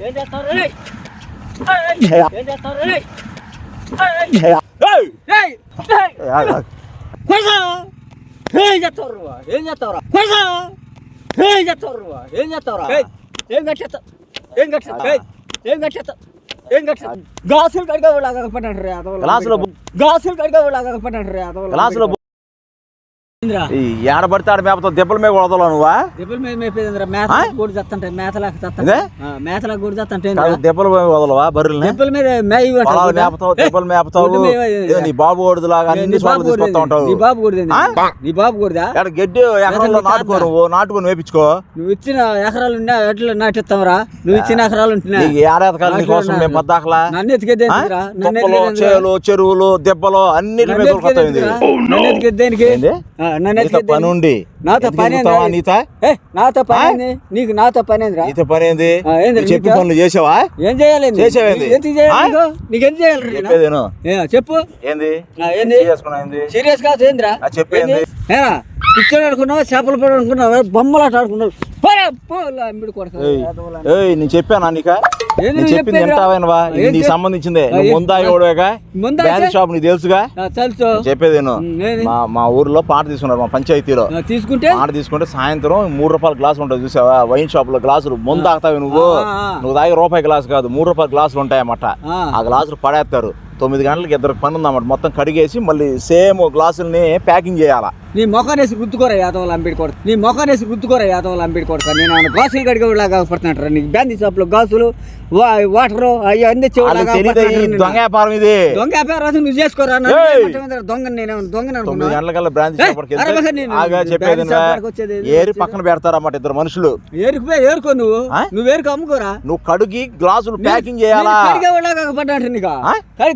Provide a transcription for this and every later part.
ఏం? ఏయ్! ఏం! కొడతా! ఏం చేస్తావురా! ఏం చేస్తావురా! ఏం కట్టేస్తావు ఏం కట్టేస్తావు ఏయ్! ఏం కట్టేస్తావు ఏం కట్టేస్తావు గాసులు కడిగా లాగా పడ్డాడు రే అదవల గ్లాసులో గాసులు కడిగా లాగా పడ్డాడు రే అదవల గ్లాసులో ఏడ పడితే ఆడ మేపతో దెబ్బల మీద కొడతలో నువ్వా? దెబ్బల మీద మేపేదిరా మేత? కూడా చత్తంటే మేతలాగా? చత్తంటే మేతలాగా కూడా చత్తంటే దెబ్బల మీద వదలవా? బర్రెల్ని? దెబ్బల మీద మేపుతావు దెబ్బలు మేపుతావు. నీ బాబు ఓడుదు లాగా అన్ని తీసుకొస్తా ఉంటావు నీ బాబు కూడా ఆ? నీ బాబు ఏడ గడ్డి ఎకరంలో మీ నాటుకో. నువ్వు? నాటుకొని వేపించుకో. నువ్వు ఇచ్చిన ఎకరాలు ఉన్నా ఎట్లా నాటిస్తావురా? నువ్వు ఇచ్చిన ఎకరాలు ఉంటున్నా నీకు ఏడాది నీ కోసం? మేము పద్దాకలా నన్ను ఎతికేది ఎందుకురా? నన్ను తుప్పలు ఎతికేది చేలు చెరువులు దెబ్బలు అన్నిటి నన్ను మీద కొడతావు? నన్ను ఎతికేది దేనికి? నన్ను పని నాతో పని పని? నీకు నాతో పని ఏందిరా? నీతో పని ఏంది? చెప్పి? పనులు చేసావా? ఏం చేయాలి? చేసావేంది? చేయాలి? నీకు? చెప్పు. ఏంది? సీరియస్ కాదు ఏందిరా? అనుకున్నావు? చేపలు పడి అనుకున్నావు? బొమ్మలాట ఆడుకున్నావు? నేను చెప్పానా నీక? నేను చెప్పింది? వింటావేనవా ఏం ఇది నీకు సంబంధించిందే. నువ్వు ముందా ఎవడేగా? షాప్ నీకు తెలుసుగా? తెలుసు. ఏంది? మా మా ఊర్లో పాట తీసుకున్నారు మా పంచాయతీలో. తీసుకుంటే? పాట తీసుకుంటే సాయంత్రం మూడు రూపాయల గ్లాసులు ఉంటాయి చూసావా? వైన్ షాప్లో గ్లాసులు. ముందు తాగుతావు నువ్వు. నువ్వు తాగే రూపాయి గ్లాస్ కాదు. మూడు రూపాయల గ్లాసులు ఉంటాయన్నమాట. ఆ గ్లాసులు పడేస్తారు. తొమ్మిది గంటలకి ఇద్దరు పని ఉందన్నమాట. మొత్తం కడిగేసి మళ్ళీ సేమ్ గ్లాసుల్ని ప్యాకింగ్ చేయాలా. నీ మొఖానేసి గుర్తుకోరా యాదవులు అంబేడ్ కొడక. నీ మొఖానేసి గుర్తుకోరా యాదవులు అంబేడ్ కొడక. నేను ఏమన్నా గాసులు కడిగేలాగా పడుతున్నట్రా నీకు బ్యాందీ షాప్లో గాసులు వా వాటరు అవి అన్ని వాళ్ళకి తెలియదు ఈ దొంగ దొంగ వ్యాపారం ఇది. వ్యాపారం నువ్వు చేసుకోరా? దొంగ నేను దొంగ తొమ్మిది గంటలకల్లా బ్రాంచ్ చెప్పేది? ఏరి పక్కన పెడతారన్నమాట ఇద్దరు మనుషులు. ఏరుకుపోయి ఏరుకో నువ్వు? నువ్వు ఏరుకు అమ్ముకోరా. నువ్వు కడుగి గ్లాసులు ప్యాకింగ్ చేయాలా? కడిగేవాళ్ళగా పడ్డాడు నీకు.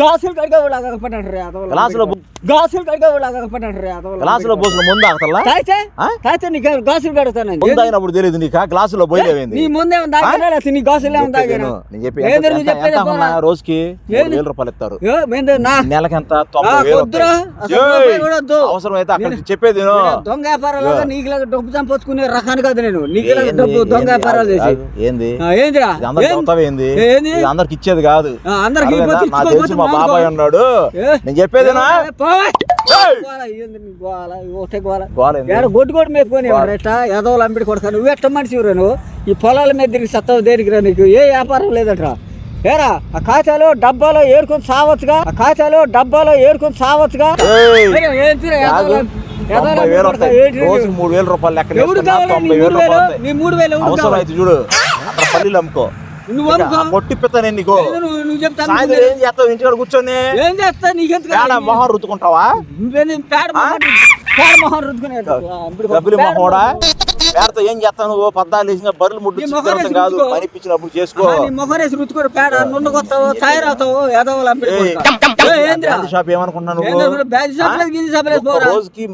గాసులు రే యాదవులు గ్లాసులో గాసులు యాదవులు గ్లాసులో పోసిన ముందు ఆగతల్లా? నీకు గాసులు కడతానండి ముందు అయినప్పుడు తెలియదు నీకు గ్లాసులో నీ ముందే ఉంది తాగినా నీ గాసులు తాగినా నేను చెప్పి రోజుకి? వేల రూపాయలు ఇస్తారు. నెలకి ఎంత. అవసరం అయితే అక్కడ చెప్పేది దొంగ నీకులాగా డబ్బు సంపాదించుకునే రకాన్ని కాదు నేను. ఏంది? డబ్బు దొంగ? వ్యాపారాలు చేసి. ఏంది? ఏంది? అందరికి ఇచ్చేది కాదు. అందరికి తెలుసు మా. బాబాయ్ ఉన్నాడు? నేను చెప్పేదేనా? ఏంది? ఏంది? గొడ్డు కూడా మేపుకొని ఎదవలు అంబిడి కొడక నువ్వు ఎట్ట మనిషి నువ్వు? ఈ పొలాల మీద తిరిగి సత్తవు దేనికి రా నీకు? ఏ వ్యాపారం లేదట్రా? ఏరా? ఆ కాచాలో డబ్బాలో ఏరుకొని సావచ్చుగా? ఆ కాచాలో డబ్బాలో ఏరుకొని సావచ్చుగా? మూడు వేల రూపాయలు లెక్క మూడు వేలు అవసరం? అయితే చూడు. పల్లీలు అమ్ముకో. నువ్వు అమ్ముకో కొట్టి పిత్త నేను నీకు. నువ్వు నువ్వు చెప్తాను ఏం చేస్తావు ఇంటికాడ కూర్చొని ఏం చేస్తా? నీకెందుకు పేడ మొహం రుద్దుకుంటావా? నువ్వేంది పేడ పేడ మొహం రుద్దుకునే డబ్బులు మొహోడా పేడతో ఏం చేస్తావు నువ్వు పద్దాలు వేసిన బర్రెలు ముడ్డు వేసి కాదు. రుద్దుకో. పని ఇప్పించినప్పుడు చేసుకో మొహరేసి రుతుకోరు పేడ నుండకొస్తావు తయారవుతావు బ్రాండ్ షాప్ ఏమనుకున్నాను రోజుకి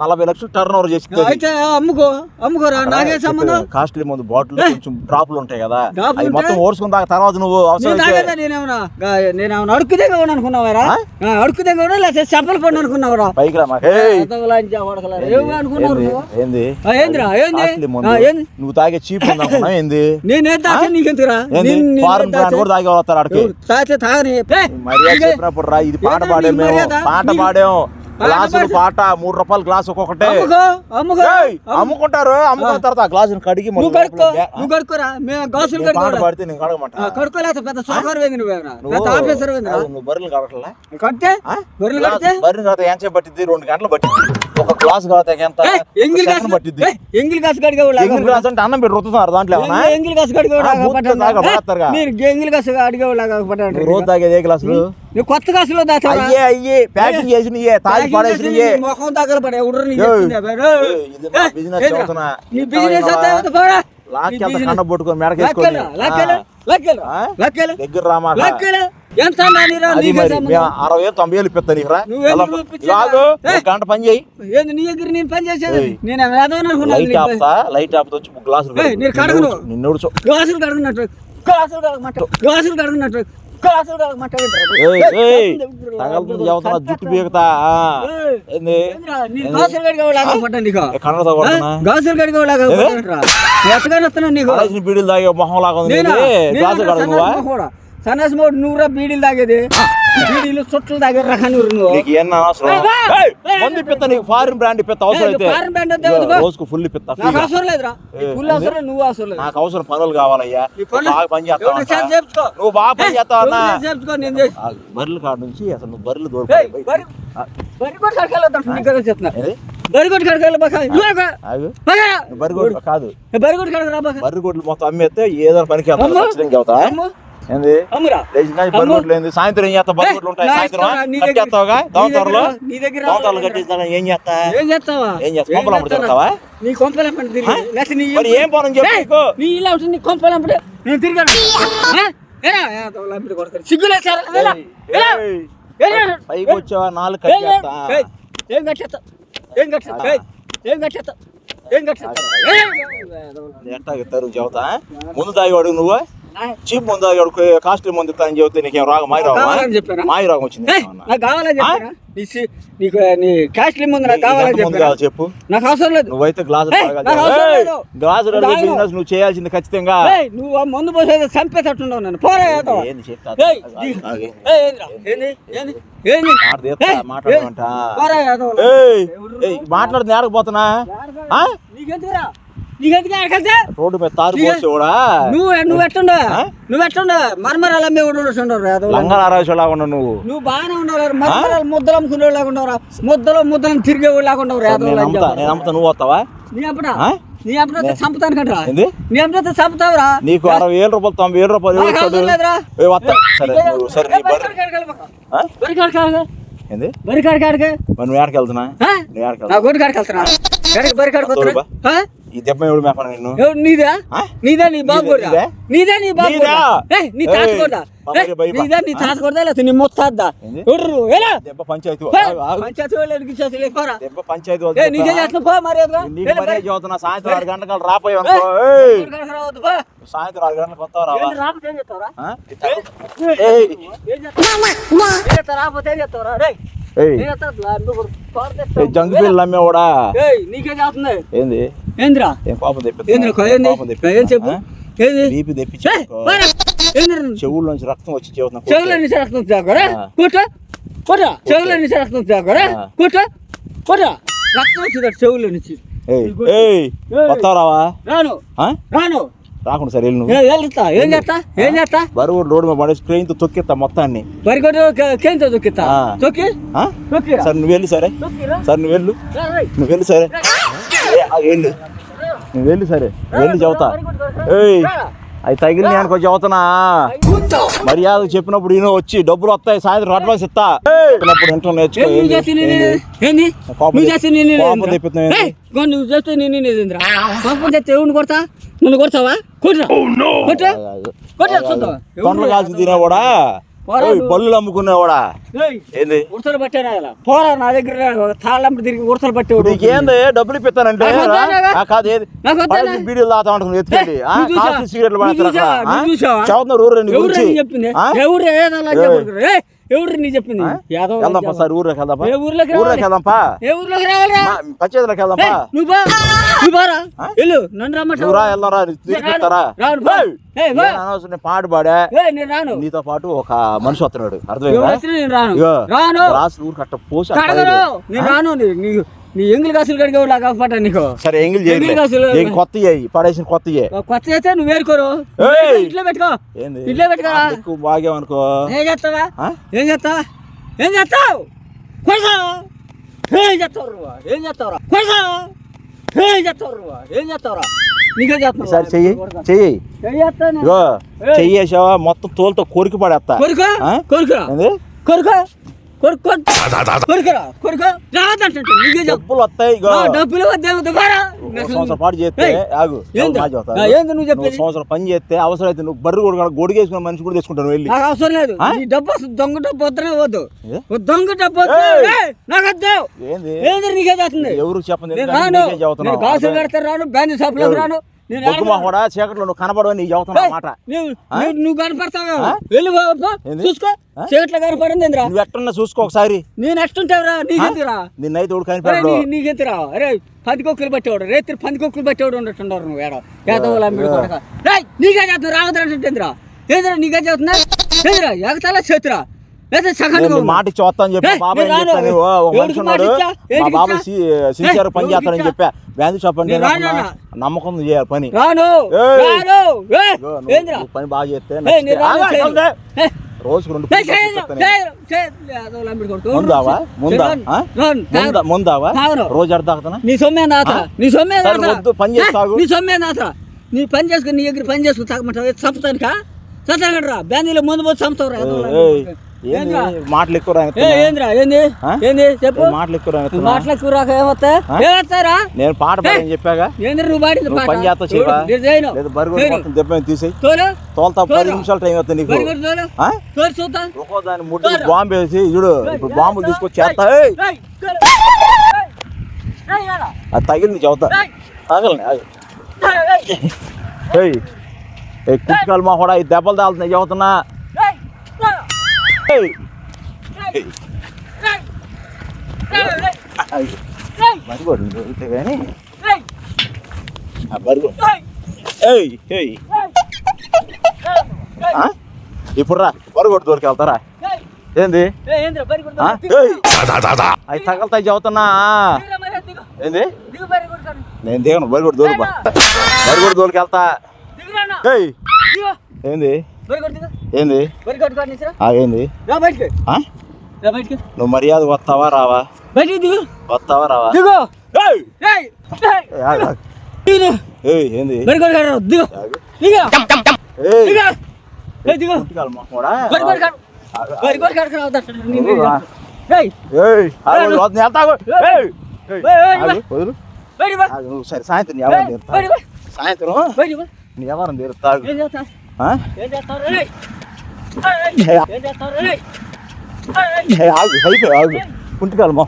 నలభై లక్షలు టర్న్ ఓవర్ చేస్తుంది అయితే అమ్ముకో. అమ్ముకోరా నాకే సంబంధం? కాస్ట్లీ ముందు బాటిల్ కొంచెం డ్రాపులు ఉంటాయి కదా. అవి మొత్తం ఉంటాయి? ఓడ్చుకున్న దాకా తర్వాత నువ్వు నేనేమన్నా నేనేమన్నా అడుక్కు దగ్గర ఉన్నా అనుకున్నావారా ఆ? అడుక్కు దగ్గర ఉన్నా లేకపోతే చెప్పలు పడి అనుకున్నావురా పైకి ఏంది? నువ్వు? ఏంది? ఆ, ఏందిరా? ఏంది? కాస్ట్లీ ముందు. నువ్వు తాగే చీప్ ఉంది అనుకున్నా ఏంది? నేనేం తాచా నీకెందుకురా? Foreign brand? కూడా తాగే వస్తారు ఆడికి. తాగని. ఏ, మర్యాద నీకే- చెప్పినప్పుడు రా ఇది పాట పాడాం? పాట నీ- పాడాం. పాట గ్లాసులు. పాట మూడు రూపాయలు గ్లాస్ ఒక్కొక్కటే. అమ్ముకుంటారు అమ్ముకున్న తర్వాత ఆ గ్లాసుని కడిగి పాడితే నేను కడగమంట? పెద్ద ఆఫీసర్ నువ్వు? బర్రెలు కడగట్లా. కడితే? ఆ? గొర్రెలు కడితే? బర్రెలు కడితే పట్టింది రెండు గంటలు పట్టింది ఒక గ్లాస్ ఎంత? ఎంగిల్ పట్టింది ఎంగిల్ కడిగే వాళ్ళు ఎంగిల్ గ్లాస్ అంటే అన్నం పెట్టి రుతున్నారు దాంట్లో ఎంగిల్ కడిగే. నేను ఎంగిల్ గాసు అడిగే రోజు తాగేది ఏ గ్లాసులు? నువ్వు కొత్త దాచావా? అయ్యే అయ్యే ప్యాకింగ్ చేసినయే తాగి పడేసినయే ముఖం దగ్గర పడే ఉడరు నీ బిజినెస్. నీ? అంతా పోరా. పట్టుకొని మెడకేసుకొని దగ్గర. ఎంత అరవై తొంభై వేలు ఇప్పిస్తా నీకు గంట పని చేయి. ఏంది నీ దగ్గర నేను పని చేసేది? ఏయ్. నేను వేదవని అనుకున్నాను? లైట్ ఆపుతా లైట్ ఆపుతా వచ్చి గ్లాసులు. నిన్ను గ్లాసులు కడుగున్నట్టు గ్లాసులు కడగమంట. గ్లాసులు కడుగున్నట్టు తగలుతుంది జుట్టు నీకు. బీడీలు తాగే మొహం లాగా ఉంది సన్నాసి మోడు నువ్వురా బీడీలు తాగేది బీడీలు చుట్టలు తాగే రకాన్ని నువ్వు నీకు ఏం అవసరం మందు ఇప్పిస్తా నీకు ఫారిన్ బ్రాండ్ ఇప్పిస్తా అవసరం అయితే ఫారిన్ బ్రాండ్ వద్దే వద్దు. రోజుకు ఫుల్ ఇప్పిస్తా నాకు. అవసరం లేదురా ఫుల్ అవసరం నువ్వు అవసరం లేదు నాకు అవసరం పనులు కావాలయ్యా బాగా పని చేస్తావు. నువ్వు బాగా పని చేస్తావు అన్నా చేపించుకో, నేను చేసి- బర్రెల కాడ నుంచి అసలు నువ్వు బర్రెలు దూరం బరి- కొట్టి కడకెళ్ళొద్దంట, నీకు కదా చెప్తున్నా. ఏది? బరి కొట్టి కడకెళ్ళ బాక. నువ్వు బాక. ఆగు బాక. నువ్వు బర్రె గొడ్లు కాదు ఏ, బరి కొట్టి కడకరా బాక. బర్రె గొడ్లు మొత్తం అమ్మేస్తే ఏదో పనికి అవుతా. ఏంది సాయంత్రం ఏం గొడ్లు ఉంటాయి సాయంత్రం దోమతరలో దోమతరలు. కట్టిస్తాను ఏం చేస్తా ఏం చేస్తావా ఏం చేస్తావు? కొంపలు? తిరుగుతావా? నీ కొంపలు ఏం పని చెప్పు? నీ ఇలా ఉంటుంది నీ కొంపలు అమ్మడి నేను తిరిగాను? ఏ, సార్? పైకి వచ్చావా నాలుగు ఏయ్, కట్టేస్తా ఏం కట్టేస్తావు ఏం కట్టేస్తావు ఏయ్, ఏం ఏం ఇస్తారు చెబుతా ముందు తాగేవాడు నువ్వు చీప్ తాగేవాడు కాస్ట్లీ ముందు ఇస్తానని చెబితే నీకేం రాగం? మాయ రాగం చెప్పానా? మాయ రాగం వచ్చింది? నాకు కావాలని నీకు నీ కాస్ట్లీ ముందు నాకు కావాలని చెప్పు. నాకు అవసరం లేదు. నువ్వైతే గ్లాసు. గ్లాసు. బిజినెస్ నువ్వు చేయాల్సింది ఖచ్చితంగా. నువ్వు ఆ మందు పోసేది చంపేటట్టున్నావు నన్ను. పోరా ఏదో. చెప్తా మాట్లాడమంట. నీకెందుకురా? నీకెందుకు? రోడ్డు మీద తారు నువ్వు నువ్వు ఎట్టుండు? నువ్వు ఎట్టుండు మరమరాలు ఉండవు ఏదో లంగనారాజులా ఉన్నావు నువ్వు. నువ్వు బాగానే ఉండవు మరమరాలు ముద్దలు అమ్ముకునే వాళ్ళు ఉండవురా ముద్దలు ముద్దలు తిరిగే నేను అమ్ముతా నేను అమ్ముతా నువ్వు వస్తావా? నీ అప్పుడా? ఆ? నీ అప్పుడైతే చంపుతాను కంటరా ఏంది? నీ అప్పుడైతే చంపుతావురా నీకు అరవై వేల రూపాయలు తొంభై వేల రూపాయలు సరే సరే? బరి ఏంది? బరి నువ్వు ఎక్కడికి వెళ్తున్నా? నువ్వు ఎక్కడికి వెళ్తున్నా. బరి కాడికి? ఈ దెబ్బ ఎవడు మేపన నిన్ను ఎవరు నీదా ఆ? నీదా నీ బాబు నీదే, కొడదా నీదే? నీదా నీ బాబు నీదా? కొడదా ఏయ్, నీ తాత ఏయ్, కొడదా బాబాయ్ ఏయ్, భయపా. నీదా నీ తాత కొడదా లేకపోతే నీ ముత్తాద్దా ఏంది? ఎవరు ఎలా దెబ్బ పంచాయతీ పో. ఆగు, ఆగు. పంచాయతీ వాళ్ళు ఎడికి చేతులు లేకు, పోరా. దెబ్బ పంచాయతీ ఏయ్, నీకేం చేస్తున్నావు? పో మర్యాదగా. నీకు వెళ్ళి మరే బరి- చదువుతున్నా సాయంత్రం ఆరు గంటలకు రాపోయావు ఏయ్, అనుకో ఏయ్. బరి కాడికి రావద్దు, పో. సాయంత్రం ఆరు గంటలకు వస్తావు రావా ఏంటి రాకపోతే ఏం చేస్తావురా? ఆ? ఈ తగ్గు. ఏయ్, ఏయ్. ఏం చేస్తావు? ఏం చేస్తావు? రాకపోతే ఏం చేస్తావురా? రేయ్, ఏయ్ ఏం చేస్తావు? లా, నువ్వు తోట ఏ తెస్తావు. జంక్ బిల్లు అమ్మేవాడా ఏయ్, నీకేం చేస్తుంది ఏంది ఏందిరా? కోపం తెప్పిస్తా. ఏం చెప్పు? ఏంది? బీపీ తెప్పించి ఏయ్, పోరా. ఏందిరా? చెవుల నుంచి రక్తం వచ్చి చెవుల నుంచి రక్తం తాగరా. కూట కూట చెవుల నుంచి రక్తం తాగరా. కూట కూట రక్తం వచ్చింది చెవుల నుంచి. వస్తావు రాను? రాను. రాకుండా సరే వెళ్తా ఏం చేస్తా? ఏం చేస్తా? బరువు రోడ్డు మీద పడేసి ట్రైన్తో తొక్కిస్తా మొత్తాన్ని. బరిగొడ్డు కేంతో తొక్కిస్తా? ఆ. తొక్కి. సరే నువ్వు వెళ్ళు సరే. సరే నువ్వు వెళ్ళు. నువ్వు వెళ్ళు సరే. వెళ్ళు నువ్వు వెళ్ళు సరే. వెళ్ళి చెబుతా ఏయ్ అవి తగిలినాయి అనుకో చెబుతున్నా మర్యాద చెప్పినప్పుడు ఈయన వచ్చి డబ్బులు వస్తాయి సాయంత్రం అడ్వాన్స్ ఇస్తా. చెప్పినప్పుడు ఇంట్లో నేర్చుకో నేను నేను నేను కొడతా? నన్ను కొడతావా? పండ్లు కాల్చి నువ్వు. పళ్ళు అమ్ముకునేవాడా ఏయ్, ఏంది? ఉడతలు పట్టారా ఇలా? పోరా నా దగ్గర తాళ్ళంపి తిరిగి ఉడతలు పట్టేవాడు. నీకేంది? డబ్బులు ఇప్పిస్తానంటే? కాదు ఏది? బీడీలు తాగుతా ఉంటుంది ఎత్తుకెళ్ళి. సిగరెట్లు ఊరు నీ ఎవరు ఆ? ఎవరు నీ చెప్పింది? వెళ్దాంపా సార్ ఊర్లోకి వెళ్దాంపా? ఏ ఊర్లోకి ఊర్లోకి రావాలి? వెళ్దాంపా? ఏ ఊర్లోకి రావాలరా? మా- పంచాయతీలోకి వెళ్దాంపా? ఏయ్, నువ్వు బా నువ్వు బారా? ఆ? వెళ్ళు నన్ను రమ్మంటావా? నువ్వు రా రాను, బా. ఏయ్, బా. అనవసరం పాడు పాడా? ఏయ్, నేను రాను. నీతో పాటు ఒక మనిషి వస్తున్నాడు. అర్థమైందా? నేను రాను. రాను. గ్లాస్ ఊరు కట్ట పోసి. నేను రాను. నీ ఎంగిల్ కాసులు కడిగేవాడు కాకపోతే నీకు సరే ఎంగిల్ చేయలే కొత్త పడేసిన కొత్త కొత్త అయితే నువ్వు వేరుకోరు. ఇంట్లో పెట్టుకో. ఏంది? ఇంట్లో పెట్టుకోరా. అంత ఎక్కువ బాగేమనుకో ఏం చేస్తావా? ఏం చేస్తావా? ఏం చేస్తావు? కొడతావు? ఏం చేస్తావు? ఏం చేస్తావురా కొడతావు? ఏం చేస్తావు? ఏం చేస్తావురా నీకేం చేస్తావు? ఈసారి చెయ్యి. చెయ్యి. చెయ్యేసావా మొత్తం తోలుతో కొరికి పడేస్తా. కొరుకు? కొరుకు కొరుకు? డబ్బులు వస్తాయి డబ్బులు సంవత్సరం పాటు చేస్తే. ఆగు. ఏంది? నువ్వు చెప్పేది? సంవత్సరం పని చేస్తే అవసరం అయితే నువ్వు బర్రు కూడా గొడిగేసుకున్న మనిషి కూడా తెచ్చుకుంటాను వెళ్ళి. నాకు అవసరం లేదు? ఈ డబ్బు దొంగ డబ్బు వద్దనే వద్దు. దొంగ డబ్బు నాకు వద్దు. ఏంది? నీకే చేస్తుంది? ఎవరు చెప్పండి రాను. గాజులు కడతాను రాను. బ్యాండ్ షాపులకు రాను. నేను బొగ్గు మా కూడా చీకట్లో నువ్వు కనపడవు నీకు చెబుతున్నా మాట. నువ్వు కనపడతావా? వెళ్ళి? చూసుకో? చీకట్లో కనపడింది నువ్వు ఎట్టన్నా చూసుకో ఒకసారి. నేను ఎట్టుంటావురా? నీకెందురా నిన్నైతే ఊడు కనిపెట్టాడు. నీకెందురా అరే పందికొక్కులు పట్టేవాడు రేత్రి పందికొక్కులు పట్టేవాడు ఉన్నట్టున్నారు నువ్వు ఏడ. యాదవులు అమ్మిడి నీకే చేస్తున్నా రావద్దు ఏంద్రా ఏంద్రా నీకే చేస్తున్నా? ఏంద్రా ఎగతాల చేతురా? మాట అని చెప్పి బాబాయ్ ఒక మనిషి ఉన్నాడు? మా బాబాయ్? సిన్సియర్ పని ఎవరికి చెప్పా. రాను అన్న. నమ్మకం చేయాలి పని. పని బాగా చేస్తే రోజుకు రెండు చెప్తాను. ముందావా? ముందా. ముందావా. రోజు నీ సొమ్మే నాత? నీ సొమ్మే వద్దు, పని చేసి తాగు. నీ సొమ్మే నాత. నీ పని చేసుకుని నీ దగ్గర పని చేసుకుని తాగమంటావు? చంపుతానికా? చంపుతానరా బ్యాందీలో ముందు పోతే ఏయ్, ఏంది మాటలు ఎక్కువ? ఏంద్రా ఏంది? ఏంది చెప్పు మాటలు ఎక్కువ రానిస్తున్నా? మాటలకు రాక ఏమొస్తా? ఏమొస్తారా నేను పాట పాడని చెప్పాగా ఏంద్ర నువ్వు పాడింది పని? నేను చేయను. లేదు బరుగు. మొత్తం దెబ్బ తీసేయి తోలు తోలుతా పది. నిమిషాలు టైం అవుతుంది నీకు తోలు ఆ? తోలు చూద్దాం ఒక్కో దాని ముడ్డు తోలు. బాంబు వేసి చూడు ఇప్పుడు బాంబులు తీసుకొచ్చి చేస్తా. అది తగిలింది ఏయ్, ఏయ్ ఏ కుక్కలు మా కూడా ఈ దెబ్బలు తాగుతున్నాయి తోలు. దొరికితే కానీ? ఇప్పుడు రా బరిగోడు దొరికి వెళ్తారా? ఏంది? అవి తగలుతాయి దిగు. ఏంది. నేను దిగను బరిగోడు దొరుకు బరిగోడు దొరికి వెళ్తా. ఏంది. ఏంది? ఏంది రా బయటికి. ఆ? రా బయటికి. నువ్వు మర్యాద వస్తావా రావా. వస్తావా రావా? దిగు. ఏయ్! ఏయ్, ఏయ్, ఏయ్, ఆగు, ఆగు. దిగు. ఏయ్ ఏంది? సరే సాయంత్రం. సాయంత్రం. నీ ఎవరం తీరుతా అయిపోయి ఆగు కుంటికాలు మా